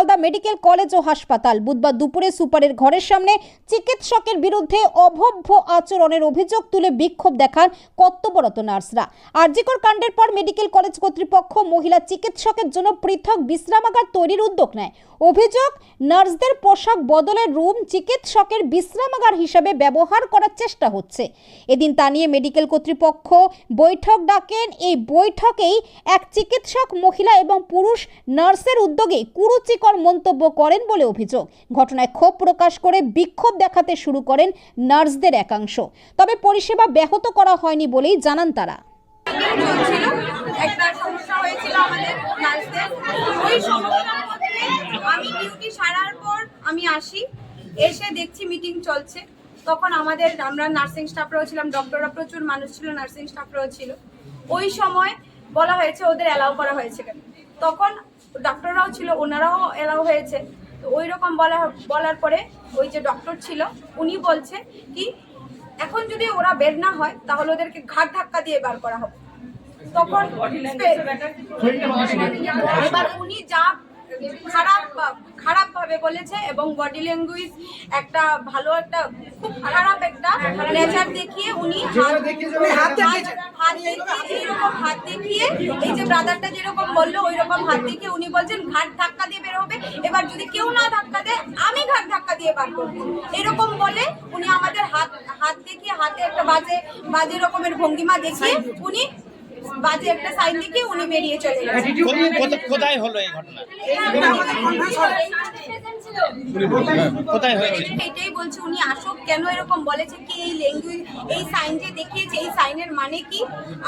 Malda medical college ও হাসপাতাল। বুধবার দুপুরে সুপারের ঘরের সামনে চিকিৎসকের বিরুদ্ধে অভব্য আচরণের অভিযোগ তুলে বিক্ষোভ দেখান কর্তব্যরত নার্সরা। আরজিকর কাণ্ডের পর মেডিকেল কলেজ কর্তৃপক্ষ মহিলা চিকিৎসকের জন্য পৃথক বিশ্রামাগার তৈরির উদ্যোগ নেয়। অভিযোগ, নার্সদের পোশাক বদলের রুম চিকিৎসকের বিশ্রামাগার হিসাবে ব্যবহার করার চেষ্টা হচ্ছে। এদিন তা নিয়ে মেডিকেল কর্তৃপক্ষ বৈঠক ডাকেন। এই বৈঠকেই এক চিকিৎসক, মহিলা এবং পুরুষ নার্সের উদ্যোগে কুরুচিকর মন্তব্য করেন বলে অভিযোগ। ঘটনায় ক্ষোভ প্রকাশ করে বিক্ষোভ দেখাতে শুরু করেন নার্সদের একাংশ। তবে পরিষেবা ব্যাহত করা হয়নি বলেই জানান তারা। আমি আসি, এসে দেখছি মিটিং চলছে। তখন আমাদের আমরা নার্সিং স্টাফরাও ছিলাম, ডক্টররা প্রচুর মানুষ ছিল, নার্সিং স্টাফরাও ছিল। ওই সময় বলা হয়েছে ওদের অ্যালাউ করা হয়েছে কেন তখন ডক্টররাও ছিল ওনারাও এলাও হয়েছে। তো ওই রকম বলা বলার পরে ওই যে ডক্টর ছিল উনি বলছে কি এখন যদি ওরা বের না হয় তাহলে ওদেরকে ঘাট ধাক্কা দিয়ে বার করা হবে। তখন এবার উনি যা খারাপ খারাপ ভাবে বলেছে এবং বডি ল্যাঙ্গুয়েজ একটা ভালো একটা খুব খারাপ একটা নেচার দেখিয়ে উনি হাত এইরকম হাত দেখিয়ে এই যে ব্রাদারটা যেরকম বলল ওই রকম হাত দেখিয়ে উনি বলছেন ঘাট ধাক্কা দিয়ে বের হবে। এবার যদি কেউ না ধাক্কা দেয় আমি ঘাট ধাক্কা দিয়ে বার করব। এরকম বলে উনি আমাদের হাত হাত দেখিয়ে হাতে একটা বাজে বাজে রকমের ভঙ্গিমা দেখিয়ে উনি বাজে একটা সাইন দেখে উনি বেরিয়ে চলে গেছেন কোথায়- হলো এই ঘটনা? কোথায় হয়েছে? এটাই বলছে উনি আসুক কেন এরকম বলেছে কি এই ল্যাঙ্গুয়েজ এই সাইন যে দেখিয়েছে এই সাইনের মানে কি?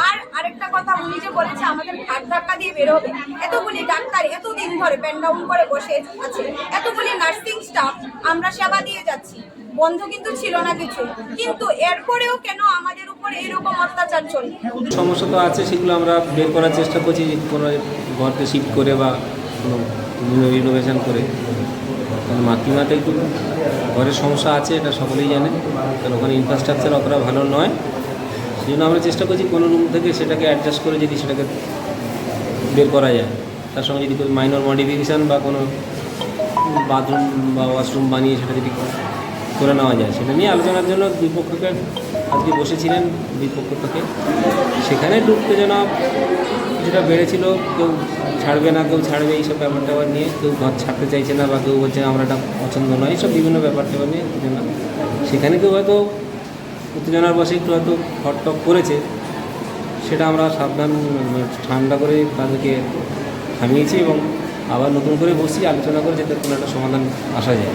আর আরেকটা কথা উনি যে বলেছে আমাদের ঘাট ধাক্কা দিয়ে বের হবে। এতগুলি ডাক্তার এতদিন ধরে প্যান ডাউন করে বসে আছে। এতগুলি নার্সিং স্টাফ আমরা সেবা দিয়ে যাচ্ছি। বন্ধ কিন্তু ছিল না কিছু। কিন্তু এরপরেও কেন আমাদের উপর এরকম অত্যাচার চলবে সমস্যা তো আছে সেগুলো আমরা বের করার চেষ্টা করছি যে কোনো ঘরকে শিফট করে বা কোনো রিনোভেশন করে। কারণ মাতৃমাতে একটু ঘরের সমস্যা আছে, এটা সকলেই জানে। কারণ ওখানে ইনফ্রাস্ট্রাকচার অতটা ভালো নয়। সেই জন্য আমরা চেষ্টা করছি কোনো রুম থেকে সেটাকে অ্যাডজাস্ট করে যদি সেটাকে বের করা যায়। তার সঙ্গে যদি কোনো মাইনর মডিফিকেশান বা কোনো বাথরুম বা ওয়াশরুম বানিয়ে সেটা যদি করে নেওয়া যায়। সেটা নিয়ে আলোচনার জন্য দুই পক্ষকে আজকে বসেছিলেন দুই পক্ষ থেকে। সেখানে একটু উত্তেজনা কিছুটা বেড়েছিল, কেউ ছাড়বে না, কেউ ছাড়বে এইসব ব্যাপার ট্যাপার নিয়ে, কেউ ঘর ছাড়তে চাইছে না বা কেউ বলছে আমরা এটা পছন্দ নয়, এইসব বিভিন্ন ব্যাপার ট্যাপার নিয়ে উত্তেজনা। সেখানে কেউ হয়তো উত্তেজনার বসে একটু হয়তো হটটক করেছে, সেটা আমরা সাবধান ঠান্ডা করে তাদেরকে থামিয়েছি এবং আবার নতুন করে বসছি, আলোচনা করে যাতে কোনো একটা সমাধান আসা যায়।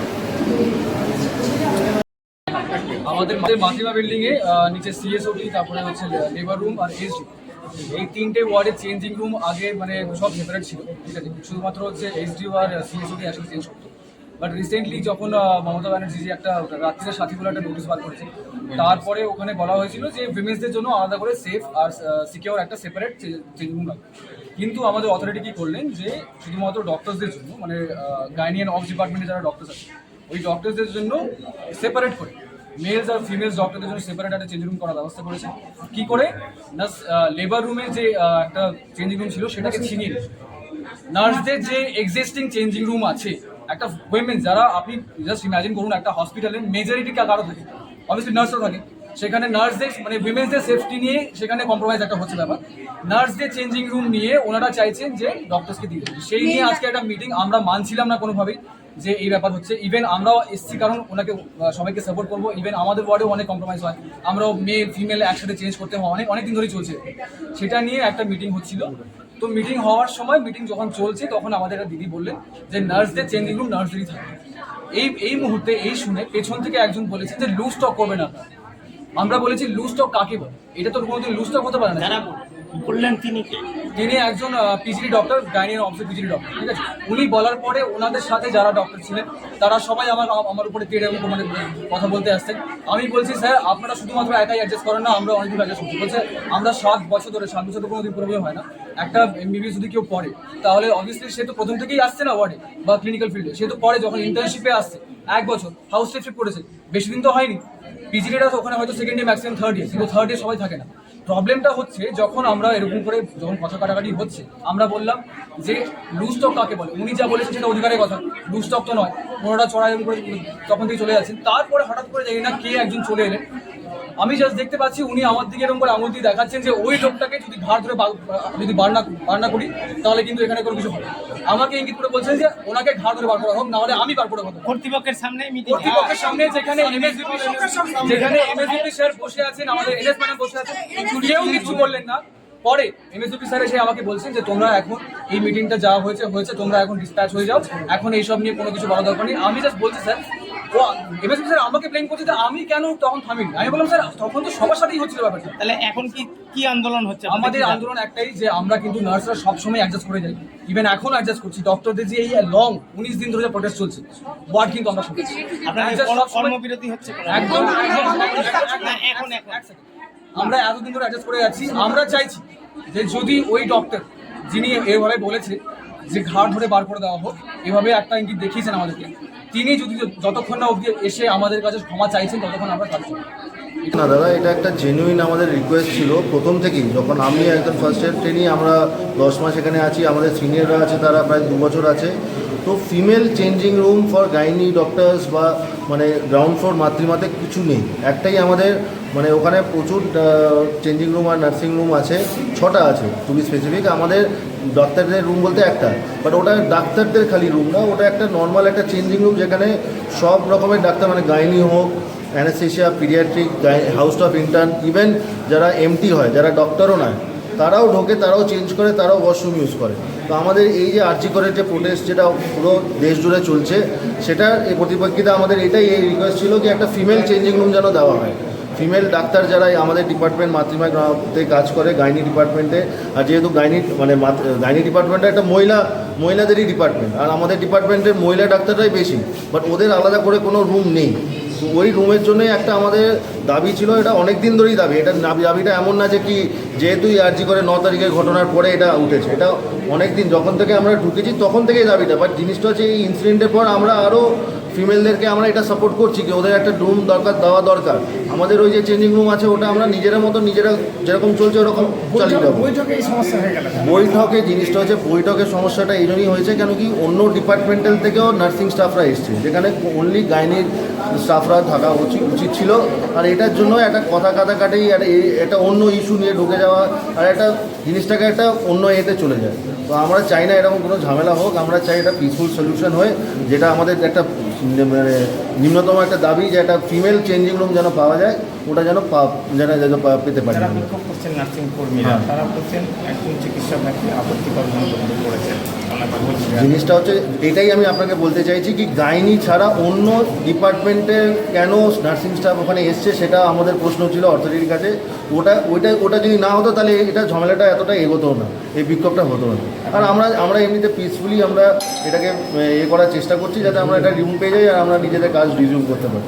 আমাদের মাতৃমা বিল্ডিং এ নিচে সিএসওটি তারপরে হচ্ছে লেবার রুম আর এসডি এই তিনটে ওয়ার্ডের চেঞ্জিং রুম আগে মানে সব সেপারেট ছিল, ঠিক আছে? শুধুমাত্র হচ্ছে এইচডিও আর সিএসওটি একসাথে চেঞ্জ করতো বাট রিসেন্টলি যখন মমতা ব্যানার্জি যে একটা রাত্রির সাথী বলে একটা নোটিশ বার করেছে, তারপরে ওখানে বলা হয়েছিল যে উইমেন্সদের জন্য আলাদা করে সেফ আর সিকিউর একটা সেপারেট চেঞ্জিং রুম লাগবে। কিন্তু আমাদের অথরিটি কি করলেন যে শুধুমাত্র ডক্টরসদের জন্য মানে গাইনিয়ান অফ ডিপার্টমেন্টে যারা ডক্টরস আছে, ওই ডক্টরসদের জন্য সেপারেট করে মেলস আর ফিমেলস ডক্টরদের জন্য সেপারেট একটা চেঞ্জ রুম করার ব্যবস্থা করেছে। কি করে? না লেবার রুমে যে একটা চেঞ্জিং রুম ছিল সেটাকে ছিনিয়ে নার্সদের যে এক্সিস্টিং চেঞ্জিং রুম আছে একটা উইমেন যারা আপনি জাস্ট ইমাজিন করুন একটা হসপিটালে মেজরিটি কারও থাকে। অবভিয়াসলি নার্সও থাকে। সেখানে নার্সদের মানে উইমেন্সদের সেফটি নিয়ে সেখানে কম্প্রোমাইজ একটা হচ্ছে ব্যাপার। নার্সদের চেঞ্জিং রুম নিয়ে ওনারা চাইছেন যে ডক্টরসকে দিয়ে সেই নিয়ে আজকে একটা মিটিং আমরা মানছিলাম না কোনোভাবেই। যে এই ব্যাপার হচ্ছে ইভেন আমরাও এসছি কারণ ওনাকে সবাইকে সাপোর্ট করব। ইভেন আমাদের ওয়ার্ডেও অনেক কম্প্রোমাইজ হয়। আমরাও মেল ফিমেল একসাথে চেঞ্জ করতে হয়। অনেক অনেক দিন ধরেই চলছে। সেটা নিয়ে একটা মিটিং হচ্ছিল। তো মিটিং হওয়ার সময় মিটিং যখন চলছে, তখন আমাদের একটা দিদি বললেন যে নার্সদের চেঞ্জিং রুম নার্সদেরই থাকে। এই এই মুহূর্তে, এই শুনে পেছন থেকে একজন বলেছে যে লুজ স্টক করবেন আপনারা আমরা বলেছি লুজ স্টক কাকে বলে? এটা তো কোনোদিন লুজ স্টক হতে পারে না। বললেন তিনি কে? তিনি একজন পিজিডি ডক্টর গাইনিয়ান অফিসে পিজিডি ডক্টর ঠিক আছে? উনি বলার পরে ওনাদের সাথে যারা ডক্টর ছিলেন, তারা সবাই আমার আমার উপরে তেড়ে এবং মানে কথা বলতে আসছেন আমি বলছি, স্যার, আপনারা শুধুমাত্র একাই অ্যাডজাস্ট করেন না, আমরা অনেক দূর অ্যাডজাস্ট করছি। বলছে, আমরা সাত বছর ধরে, সাত বছর কোনো কোনোদিন প্রবলেম হয় না। একটা এমবিবিএস যদি কেউ পড়ে, তাহলে অবভিয়াসলি সে তো প্রথম থেকেই আসছে না ওয়ার্ডে বা ক্লিনিক্যাল ফিল্ডে সে তো পরে যখন ইন্টার্নশিপে আসছে, এক বছর হাউস শিফট করেছে। বেশি দিন তো হয়নি। পিজিডিটা ওখানে হয়তো second year maximum third year কিন্তু থার্ড ইয়ার সবাই থাকে না। প্রবলেমটা হচ্ছে যখন আমরা এরকম করে যখন কথা কাটাকাটি হচ্ছে, আমরা বললাম যে লুজ স্টক কাকে বলে? উনি যা বলেছেন সেটা অধিকারের কথা। লুজ স্টক তো নয়। পনেরোটা চড়া এরকম করে তখন থেকে চলে যাচ্ছেন। তারপরে হঠাৎ করে জানি না কে একজন চলে এলেন। আমি জাস্ট দেখতে পাচ্ছি উনি আমার দিকে এরকম করে আঙুল দিয়ে দেখাচ্ছেন যে ওই লোকটাকে যদি ঘাড় ধরে যদি বার না বার না করি তাহলে কিন্তু এখানে কোনো কিছু হবে আমাকে ইঙ্গিত করে বলছেন যে ওনাকে ঘাড় ধরে বার করা হোক না হলে আমি বার করে বলব। কর্তৃপক্ষের সামনে কর্তৃপক্ষের সামনে যেখানে যেখানে এমএসডিপি স্যার বসে আছেন আমাদের এনএস ম্যাডাম বসে আছেন কেউ কিছু বললেন না। পরে এমএসডিপি স্যার এসে আমাকে বলছেন যে তোমরা এখন এই মিটিংটা যা হয়েছে হয়েছে তোমরা এখন ডিসপ্যাচ হয়ে যাও। এখন এইসব নিয়ে কোনো কিছু বলা দরকার নেই। আমি জাস্ট বলছি স্যার এমএসডিপি স্যার আমাকে ব্লেম করছে যে আমি কেন তখন থামিনি? আমি বললাম স্যার তখন তো সবার সাথেই হচ্ছিল ব্যাপারটা। তাহলে এখন কি কি আন্দোলন হচ্ছে? আমাদের আন্দোলন একটাই যে আমরা কিন্তু নার্সরা সবসময় অ্যাডজাস্ট করে যাই। ইভেন এখন অ্যাডজাস্ট করছি। ডক্টরদের যে এই লং উনিশ দিন ধরে প্রোটেস্ট চলছে ওয়ার্ড কিন্তু আমরা শুনছি কর্মবিরতি হচ্ছে একদম এখন। আমরা এতদিন ধরে অ্যাডজাস্ট করে যাচ্ছি। আমরা চাইছি যে যদি ওই ডক্টর যিনি এভাবে বলেছে যে ঘাড় ধরে বার করে দেওয়া হোক, এভাবে একটা ইঙ্গিত দেখিয়েছেন আমাদেরকে। তিনি যদি যতক্ষণ না অবধি এসে আমাদের কাছে ক্ষমা চাইছেন, ততক্ষণ আমরা থাকছি না দাদা, এটা একটা জেনুইন আমাদের রিকোয়েস্ট ছিল প্রথম থেকেই। যখন আমি একদম ফার্স্ট ইয়ার ট্রেনি আমরা দশ মাস এখানে আছি, আমাদের সিনিয়ররা আছে, তারা প্রায় দু বছর আছে। তো female changing room for gynae doctors বা মানে গ্রাউন্ড ফ্লোর মাতৃমাতে কিছু নেই। একটাই আমাদের মানে ওখানে প্রচুর চেঞ্জিং রুম আর নার্সিং রুম আছে, ছটা আছে বি স্পেসিফিক আমাদের ডাক্তারদের রুম বলতে একটা বাট ওটা ডাক্তারদের খালি রুম না, ওটা একটা নর্মাল একটা চেঞ্জিং রুম যেখানে সব রকমের ডাক্তার মানে গাইনি হোক anaesthesia paediatric house of intern even যারা এমটি হয়, যারা ডক্টরও নয় তারাও ঢোকে, তারাও চেঞ্জ করে, তারাও ওয়াশরুম ইউজ করে। তো আমাদের এই যে আর্জি করে যে প্রোটেস্ট যেটা পুরো দেশ জুড়ে চলছে, সেটার এই প্রতিপক্ষিতা আমাদের এটাই এই রিকোয়েস্ট ছিল কি একটা ফিমেল চেঞ্জিং রুম যেন দেওয়া হয়। ফিমেল ডাক্তার যারা আমাদের ডিপার্টমেন্ট মাতৃমাতে কাজ করে গাইনি ডিপার্টমেন্টে আর যেহেতু গাইনি মানে গাইনি ডিপার্টমেন্টটা একটা মহিলা, মহিলাদেরই ডিপার্টমেন্ট আর আমাদের ডিপার্টমেন্টের মহিলা ডাক্তাররাই বেশি বাট ওদের আলাদা করে কোনো রুম নেই। ওই রুমের জন্যই একটা আমাদের দাবি ছিল, এটা অনেক দিন ধরেই দাবি। এটা দাবি- দাবিটা এমন না যে কি যেহেতুই আর্জি করে ন তারিখের ঘটনার পরে এটা উঠেছে। এটা অনেক দিন যখন থেকে আমরা ঢুকেছি তখন থেকেই দাবিটা। বাট জিনিসটা হচ্ছে এই ইনসিডেন্টের পর আমরা আরও ফিমেলদেরকে আমরা এটা সাপোর্ট করছি কি ওদের একটা রুম দরকার দেওয়া দরকার। আমাদের ওই যে চেঞ্জিং রুম আছে ওটা আমরা নিজেরা মতো নিজেরা যেরকম চলছে ওরকম চালিয়ে যাব বৈঠকে জিনিসটা হচ্ছে বৈঠকের সমস্যাটা এই জন্যই হয়েছে কেন কি অন্য ডিপার্টমেন্টাল থেকেও নার্সিং স্টাফরা এসছে যেখানে অনলি গাইনির স্টাফরা থাকা উচিত উচিত ছিল। আর এটার জন্য একটা কথা কাটাকাটি আর একটা অন্য ইস্যু নিয়ে ঢুকে যাওয়া আর একটা জিনিসটাকে একটা অন্য এতে চলে যায়। তো আমরা চাই না এরকম কোনো ঝামেলা হোক আমরা চাই এটা পিসফুল সলিউশন হয়ে যেটা আমাদের একটা মানে নিম্নতম একটা দাবি যে একটা ফিমেল চেঞ্জিং রুম যেন পাওয়া যায় ওটা যেন পা- যেন যেন পেতে পারি। যারা বিক্ষোভ করছেন নার্সিং কর্মীরা হ্যাঁ। তারা বলছেন একজন চিকিৎসক নাকি আপত্তিকর মন্তব্য করেছেন জিনিসটা হচ্ছে এটাই আমি আপনাকে বলতে চাইছি কি গাইনি ছাড়া অন্য ডিপার্টমেন্টের কেন নার্সিং স্টাফ ওখানে এসছে সেটা আমাদের প্রশ্ন ছিল অর্থনীতির কাছে। ওটা ওইটা ওটা যদি না হতো তাহলে এটা ঝামেলাটা এতটা এগোতো না এই বিক্ষোভটা হতো না। আর আমরা আমরা এমনিতে পিসফুলি আমরা এটাকে এ করার চেষ্টা করছি যাতে আমরা এটা রিমুভ পেয়ে যাই আর আমরা নিজেদের কাজ রিজিউম করতে পারি